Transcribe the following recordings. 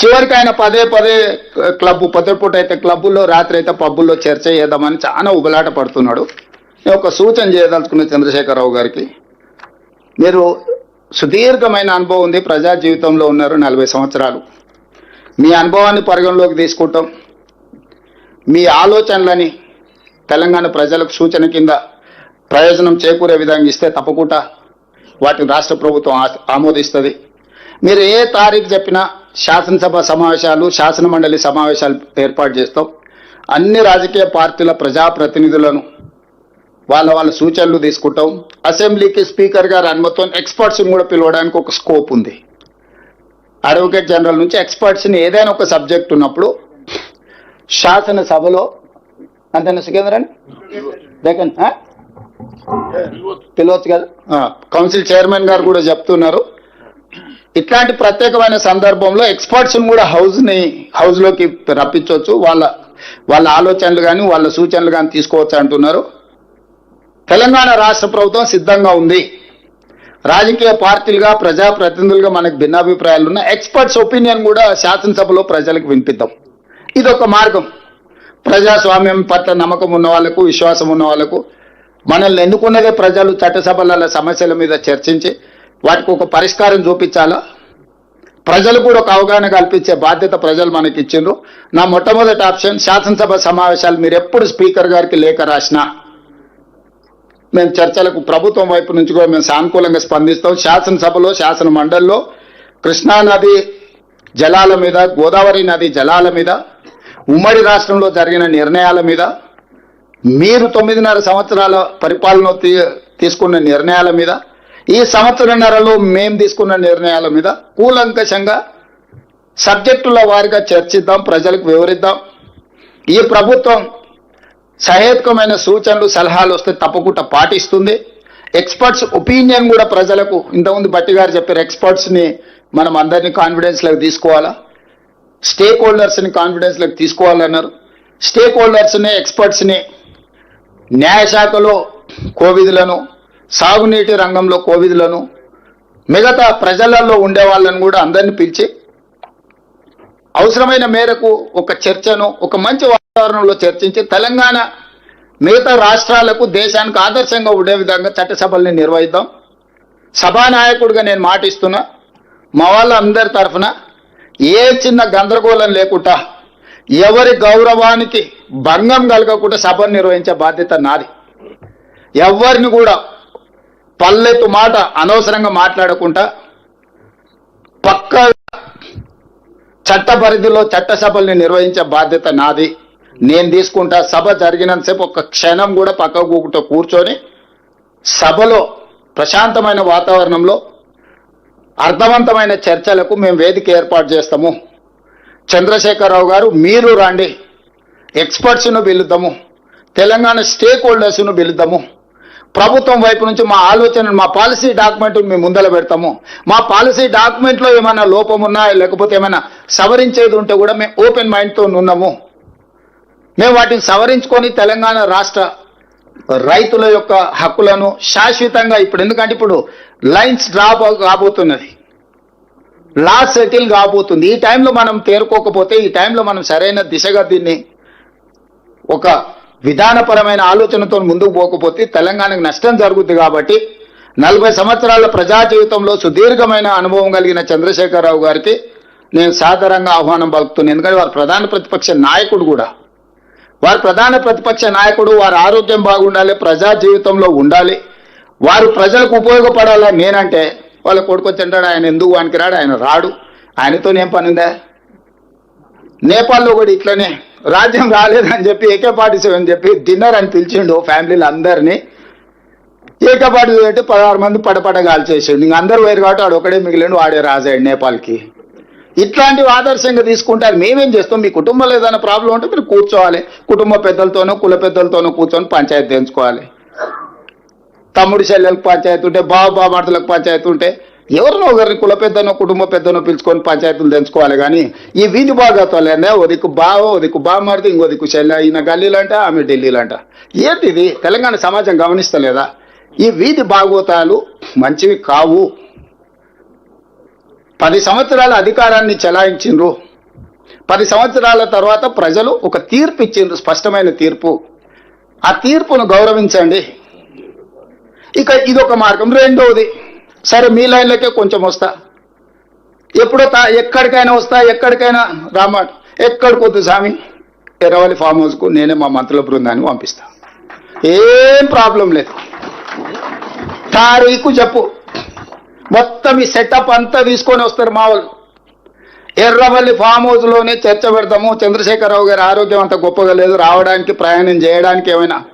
చివరికి ఆయన పదే పదే క్లబ్ పొద్దుపూట అయితే క్లబ్బుల్లో రాత్రి అయితే పబ్బుల్లో చర్చ చేద్దామని చాలా ఉబలాట పడుతున్నాడు. నేను ఒక సూచన చేయదలుచుకున్న చంద్రశేఖరరావు గారికి మీరు సుదీర్ఘమైన అనుభవం ఉంది ప్రజా జీవితంలో ఉన్నారు నలభై సంవత్సరాలు. మీ అనుభవాన్ని పరిగణలోకి తీసుకుంటాం. మీ ఆలోచనలని తెలంగాణ ప్రజలకు సూచన కింద ప్రయోజనం చేకూరే విధంగా ఇస్తే తప్పకుండా వాటిని రాష్ట్ర ప్రభుత్వం ఆమోదిస్తుంది. మీరు ఏ తారీఖు చెప్పినా శాసనసభ సమావేశాలు శాసన మండలి సమావేశాలు ఏర్పాటు చేస్తాం. అన్ని రాజకీయ పార్టీల ప్రజాప్రతినిధులను వాళ్ళ వాళ్ళ సూచనలు తీసుకుంటాం. అసెంబ్లీకి స్పీకర్ గారు అనుమతితో ఎక్స్పర్ట్స్ని కూడా పిలవడానికి ఒక స్కోప్ ఉంది. అడ్వకేట్ జనరల్ నుంచి ఎక్స్పర్ట్స్ని ఏదైనా ఒక సబ్జెక్ట్ ఉన్నప్పుడు శాసనసభలో అంతేనా సుఖేంద్రన్? దగ్గర పిలవచ్చు. కదా. కౌన్సిల్ చైర్మన్ గారు కూడా చెప్తున్నారు. ఇట్లాంటి ప్రత్యేకమైన సందర్భంలో ఎక్స్పర్ట్స్ కూడా హౌస్ని హౌస్లోకి రప్పించవచ్చు. వాళ్ళ వాళ్ళ ఆలోచనలు కానీ వాళ్ళ సూచనలు కానీ తీసుకోవచ్చు అంటున్నారు. తెలంగాణ రాష్ట్ర ప్రభుత్వం సిద్ధంగా ఉంది. రాజకీయ పార్టీలుగా ప్రజాప్రతినిధులుగా మనకు భిన్నాభిప్రాయాలు ఉన్న ఎక్స్పర్ట్స్ ఒపీనియన్ కూడా శాసనసభలో ప్రజలకు వినిపిద్దాం. ఇది ఒక మార్గం. ప్రజాస్వామ్యం పట్ల నమ్మకం ఉన్న వాళ్ళకు విశ్వాసం ఉన్న వాళ్ళకు మనల్ని ఎన్నుకున్నదే ప్రజలు చట్టసభల సమస్యల మీద చర్చించి వాటికి ఒక పరిష్కారం చూపించాలా? ప్రజలు కూడా ఒక అవగాహన కల్పించే బాధ్యత ప్రజలు మనకి ఇచ్చిండ్రు. నా మొట్టమొదటి ఆప్షన్ శాసనసభ సమావేశాలు మీరు ఎప్పుడు స్పీకర్ గారికి లేఖ రాసినా మేము చర్చలకు ప్రభుత్వం వైపు నుంచి కూడా మేము సానుకూలంగా స్పందిస్తాం. శాసనసభలో శాసన మండలిలో కృష్ణా నది జలాల మీద గోదావరి నది జలాల మీద ఉమ్మడి రాష్ట్రంలో జరిగిన నిర్ణయాల మీద మీరు తొమ్మిదిన్నర సంవత్సరాల పరిపాలన తీ- తీసుకున్న నిర్ణయాల మీద ఈ సంవత్సరన్నరలో మేము తీసుకున్న నిర్ణయాల మీద కూలంకషంగా సబ్జెక్టుల వారిగా చర్చిద్దాం ప్రజలకు వివరిద్దాం. ఈ ప్రభుత్వం సహేతుకమైన సూచనలు సలహాలు వస్తే తప్పకుండా పాటిస్తుంది. ఎక్స్పర్ట్స్ ఒపీనియన్ కూడా ప్రజలకు ఇంతకుముందు బట్టి గారు చెప్పారు ఎక్స్పర్ట్స్ని మనం అందరినీ కాన్ఫిడెన్స్లోకి తీసుకోవాలా? స్టేక్ హోల్డర్స్ని కాన్ఫిడెన్స్లోకి తీసుకోవాలన్నారు. స్టేక్ హోల్డర్స్ని ఎక్స్పర్ట్స్ని న్యాయశాఖలో కోవిధులను సాగునీటి రంగంలో కోవిధులను మిగతా ప్రజలలో ఉండే వాళ్ళని కూడా అందరిని పిలిచి అవసరమైన మేరకు ఒక చర్చను ఒక మంచి వాతావరణంలో చర్చించి తెలంగాణ మిగతా రాష్ట్రాలకు దేశానికి ఆదర్శంగా ఉండే విధంగా చట్టసభల్ని నిర్వహిద్దాం. సభానాయకుడిగా నేను మాటిస్తున్నా మా వాళ్ళందరి తరఫున ఏ చిన్న గందరగోళం లేకుండా ఎవరి గౌరవానికి భంగం కలగకుండా సభను నిర్వహించే బాధ్యత నాది. ఎవరిని కూడా పల్లెత్తు మాట అనవసరంగా మాట్లాడకుండా పక్క చట్ట పరిధిలో చట్టసభల్ని నిర్వహించే బాధ్యత నాది. నేను తీసుకుంటా సభ జరిగినంతసేపు ఒక క్షణం కూడా పక్క కూకుంటూ కూర్చొని సభలో ప్రశాంతమైన వాతావరణంలో అర్థవంతమైన చర్చలకు మేము వేదిక ఏర్పాటు చేస్తాము. చంద్రశేఖరరావు గారు మీరు రండి. ఎక్స్పర్ట్స్ను పిలుద్దాము. తెలంగాణ స్టేక్ హోల్డర్స్ను పిలుద్దాము. ప్రభుత్వం వైపు నుంచి మా ఆలోచన మా పాలసీ డాక్యుమెంట్ మేము ముందర పెడతాము. మా పాలసీ డాక్యుమెంట్లో ఏమైనా లోపం ఉన్నా లేకపోతే ఏమైనా సవరించేది ఉంటే కూడా మేము ఓపెన్ మైండ్తో ఉన్నాము. మేము వాటిని సవరించుకొని తెలంగాణ రాష్ట్ర రైతుల యొక్క హక్కులను శాశ్వతంగా ఇప్పుడు ఎందుకంటే ఇప్పుడు లైన్స్ డ్రాప్ కాబోతున్నది. లా సెటిల్ కాబోతుంది. ఈ టైంలో మనం తేరుకోకపోతే ఈ టైంలో మనం సరైన దిశగా దీన్ని ఒక విధానపరమైన ఆలోచనతో ముందుకు పోకపోతే తెలంగాణకు నష్టం జరుగుతుంది కాబట్టి నలభై సంవత్సరాల ప్రజా జీవితంలో సుదీర్ఘమైన అనుభవం కలిగిన చంద్రశేఖరరావు గారికి నేను సాధారణంగా ఆహ్వానం పలుకుతున్నాను. ఎందుకంటే వారు ప్రధాన ప్రతిపక్ష నాయకుడు కూడా. వారు ప్రధాన ప్రతిపక్ష నాయకుడు వారి ఆరోగ్యం బాగుండాలి ప్రజా జీవితంలో ఉండాలి. వారు ప్రజలకు ఉపయోగపడాలని నేనంటే వాళ్ళ కొడుకు వచ్చి ఆయన ఎందుకు వానికి రాడు ఆయన రాడు. ఆయనతో ఏం పనిందా? నేపాల్లో కూడా ఇట్లనే రాజ్యం రాలేదని చెప్పి ఏకే పార్టీ అని చెప్పి డిన్నర్ అని పిలిచిండు ఫ్యామిలీలు అందరినీ. ఏకే పార్టీ పెట్టి పదహారు మంది పడపడ కాల్చేసిండు. ఇంక అందరు వేరు కాబట్టి వాడు ఒకడే మిగిలిండు వాడే రాజాడు నేపాల్కి. ఇట్లాంటివి ఆదర్శంగా తీసుకుంటారు. మేమేం చేస్తాం? మీ కుటుంబంలో ఏదైనా ప్రాబ్లం ఉంటే మీరు కూర్చోవాలి. కుటుంబ పెద్దలతోనో కుల పెద్దలతోనో కూర్చొని పంచాయతీ తెంచుకోవాలి తమ్ముడి చెల్లెలకు పంచాయతీ ఉంటే బావ బామార్తలకు పంచాయతీ ఉంటే ఎవరినో ఒకరిని కుల పెద్దనో కుటుంబ పెద్దనో పిలుచుకొని పంచాయతీలు తెంచుకోవాలి కానీ ఈ వీధి భాగత్వాలనే ఓ దిక్కు బావ ఒదికు దిక్కు ఇంకొదికు ఇంకో చెల్లె ఈయన గల్లీలంట ఆమె ఢిల్లీలంట. ఏంటి ఇది? తెలంగాణ సమాజం గమనిస్తలేదా? ఈ వీధి భాగవతాలు మంచివి కావు. పది సంవత్సరాల అధికారాన్ని చెలాయించిండ్రు. పది సంవత్సరాల తర్వాత ప్రజలు ఒక తీర్పు ఇచ్చిండ్రు స్పష్టమైన తీర్పు. ఆ తీర్పును గౌరవించండి. ఇక ఇదొక మార్గం. రెండవది సరే మీ లైన్లకే కొంచెం వస్తా. ఎప్పుడో తా ఎక్కడికైనా వస్తా ఎక్కడికైనా రామాట ఎక్కడికి వద్దు స్వామి? ఎర్రవల్లి ఫామ్ హౌస్కు నేనే మా మంత్రుల బృందాన్ని పంపిస్తా. ఏం ప్రాబ్లం లేదు. తారీఖు చెప్పు. మొత్తం ఈ సెటప్ అంతా తీసుకొని వస్తారు మా వాళ్ళు. ఎర్రవల్లి ఫామ్ హౌస్లోనే చర్చ పెడతాము. చంద్రశేఖరరావు గారి ఆరోగ్యం అంత గొప్పగా లేదు. రావడానికి ప్రయాణం చేయడానికి ఏమైనా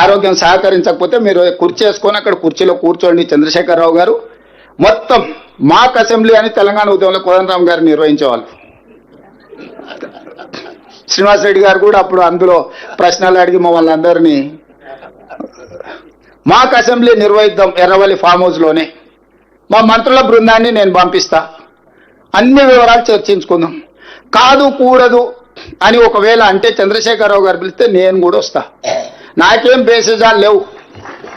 ఆరోగ్యం సహకరించకపోతే మీరు కుర్చీ వేసుకొని అక్కడ కుర్చీలో కూర్చోండి. చంద్రశేఖరరావు గారు మొత్తం మాక్ అసెంబ్లీ అని తెలంగాణ ఉద్యమంలో కోదండరామ్ గారు నిర్వహించేవాళ్ళు. శ్రీనివాస్ రెడ్డి గారు కూడా అప్పుడు అందులో ప్రశ్నలు అడిగి మమ్మల్ని అందరినీ మాక్ అసెంబ్లీ నిర్వహిద్దాం ఎర్రవల్లి ఫామ్ హౌస్లోనే మా మంత్రుల బృందాన్ని నేను పంపిస్తా. అన్ని వివరాలు చర్చించుకుందాం. కాదు కూడదు అని ఒకవేళ అంటే చంద్రశేఖరరావు గారు పిలిస్తే నేను కూడా వస్తా. నాకేం బేసిజాలు లేవు.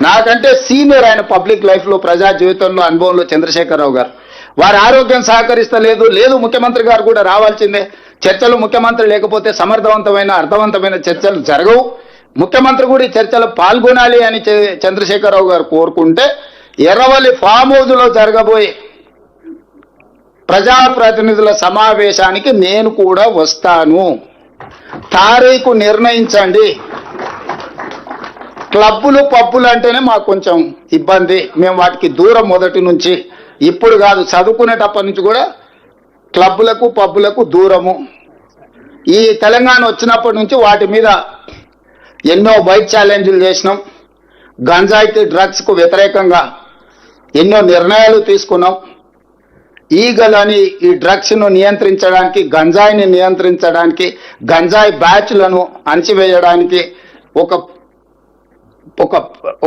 నాకంటే సీనియర్ ఆయన పబ్లిక్ లైఫ్లో ప్రజా జీవితంలో అనుభవంలో చంద్రశేఖరరావు గారు. వారి ఆరోగ్యం సహకరిస్తలేదు. లేదు ముఖ్యమంత్రి గారు కూడా రావాల్సిందే. చర్చలు ముఖ్యమంత్రి లేకపోతే సమర్థవంతమైన అర్థవంతమైన చర్చలు జరగవు. ముఖ్యమంత్రి కూడా ఈ పాల్గొనాలి అని చంద్రశేఖరరావు గారు కోరుకుంటే ఎర్రవల్లి ఫామ్ హౌజ్లో జరగబోయే ప్రజాప్రతినిధుల సమావేశానికి నేను కూడా వస్తాను. తారీఖు నిర్ణయించండి. క్లబ్బులు పబ్బులు అంటేనే మాకు కొంచెం ఇబ్బంది. మేము వాటికి దూరం మొదటి నుంచి. ఇప్పుడు కాదు చదువుకునేటప్పటి నుంచి కూడా క్లబ్బులకు పబ్బులకు దూరము. ఈ తెలంగాణ వచ్చినప్పటి నుంచి వాటి మీద ఎన్నో బైక్ ఛాలెంజ్లు చేసినాం. గంజాయితీ డ్రగ్స్కు వ్యతిరేకంగా ఎన్నో నిర్ణయాలు తీసుకున్నాం. ఈగలని ఈ డ్రగ్స్ను నియంత్రించడానికి గంజాయిని నియంత్రించడానికి గంజాయి బ్యాచ్లను అణచివేయడానికి ఒక ఒక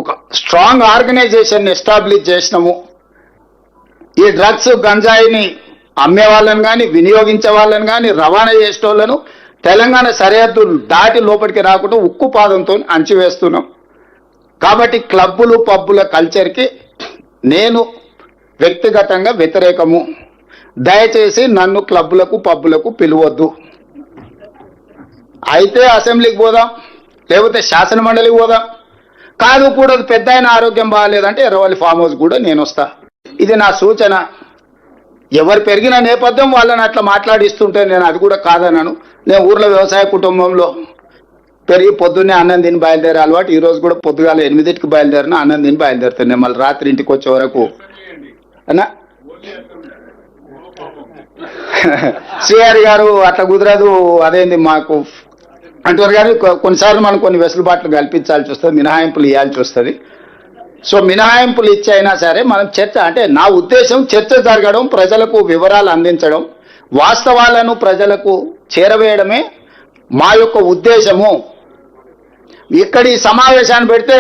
ఒక స్ట్రాంగ్ ఆర్గనైజేషన్ ఎస్టాబ్లిష్ చేసినాము. ఈ డ్రగ్స్ గంజాయిని అమ్మే వాళ్ళని కానీ వినియోగించే వాళ్ళని కానీ రవాణా చేసేటోళ్ళను తెలంగాణ సరిహద్దు దాటి లోపలికి రాకుండా ఉక్కు పాదంతో అంచివేస్తున్నాం కాబట్టి క్లబ్బులు పబ్బుల కల్చర్కి నేను వ్యక్తిగతంగా వ్యతిరేకము. దయచేసి నన్ను క్లబ్బులకు పబ్బులకు పిలవద్దు. అయితే అసెంబ్లీకి పోదాం లేకపోతే శాసన మండలికి పోదాం. కాదు కూడా పెద్ద ఆయన ఆరోగ్యం బాగాలేదంటే ఎర్రవల్లి ఫామ్ హౌస్ కూడా నేను వస్తా. ఇది నా సూచన. ఎవరు పెరిగిన నేపథ్యం వాళ్ళని అట్లా మాట్లాడిస్తుంటే నేను అది కూడా కాదన్నాను. నేను ఊర్లో వ్యవసాయ కుటుంబంలో పెరిగి పొద్దున్నే అన్నం తిని బయలుదేరే అలవాటు ఈ రోజు కూడా పొద్దుగాల ఎనిమిదింటికి బయలుదేరిన అన్నం తిని బయలుదేరుతాను. నేను మళ్ళీ రాత్రి ఇంటికి వచ్చే వరకు. అన్నా? శ్రీహరి గారు అట్లా కుదరదు. అదేంది మాకు అంటారు కానీ కొన్నిసార్లు మనం కొన్ని వెసులుబాట్లు కల్పించాల్సి వస్తుంది మినహాయింపులు ఇవ్వాల్సి వస్తుంది. సో మినహాయింపులు ఇచ్చి అయినా సరే మనం చర్చ అంటే నా ఉద్దేశం చర్చ జరగడం ప్రజలకు వివరాలు అందించడం వాస్తవాలను ప్రజలకు చేరవేయడమే మా యొక్క ఉద్దేశము. ఇక్కడ ఈ సమావేశాన్ని పెడితే.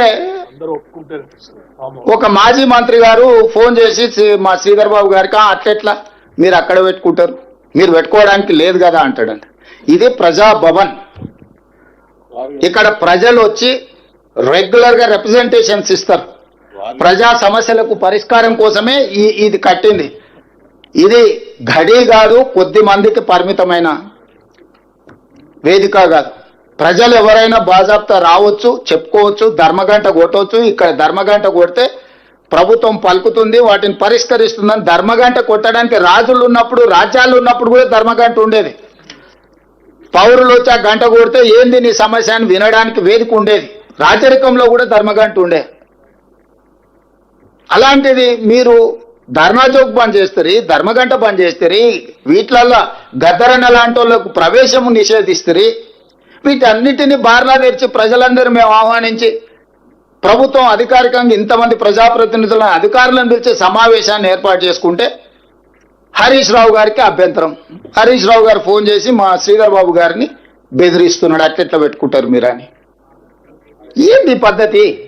ఒక మాజీ మంత్రి గారు ఫోన్ చేసి మా శ్రీధర్ బాబు గారికి "ఆ, అట్లెట్లా? మీరు అక్కడ పెట్టుకుంటారు. మీరు పెట్టుకోవడానికి లేదు కదా అంటాడంట. ఇది ప్రజా భవన్ ఇక్కడ ప్రజలు వచ్చి రెగ్యులర్గా రిప్రజెంటేషన్స్ ఇస్తారు. ప్రజా సమస్యలకు పరిష్కారం కోసమే ఈ ఇది కట్టింది. ఇది ఘడి కాదు కొద్ది మందికి పరిమితమైన వేదిక కాదు. ప్రజలు ఎవరైనా బాజాప్తా రావచ్చు చెప్పుకోవచ్చు ధర్మగంట కొట్టవచ్చు ఇక్కడ ధర్మగంట కొడితే ప్రభుత్వం పలుకుతుంది వాటిని పరిష్కరిస్తుందని ధర్మగంట కొట్టడానికి రాజులు ఉన్నప్పుడు రాజ్యాలు ఉన్నప్పుడు కూడా ధర్మగంట ఉండేది. పౌరులు వచ్చి ఆ గంట కొడితే ఏంది నీ సమస్య అని వినడానికి వేదిక ఉండేది. రాచరికంలో కూడా ధర్మగంట ఉండే. అలాంటిది మీరు ధర్నా చౌక్ బంద్ చేస్తారు ధర్మగంట బంద్ చేస్తారు వీటిలల్లో గద్దరన్న లాంటి వాళ్ళకు ప్రవేశము నిషేధిస్తారు వీటన్నిటిని బార్లా తెరిచి ప్రజలందరూ మేము ఆహ్వానించి ప్రభుత్వం అధికారికంగా ఇంతమంది ప్రజాప్రతినిధులను అధికారులను పిలిచే సమావేశాన్ని ఏర్పాటు చేసుకుంటే హరీష్ రావు గారికి అభ్యంతరం. హరీష్ రావు గారు ఫోన్ చేసి మా శ్రీధర్ బాబు గారిని బెదిరిస్తున్నాడు అట్లెట్లా పెట్టుకుంటారు మీరని. ఏంది పద్ధతి?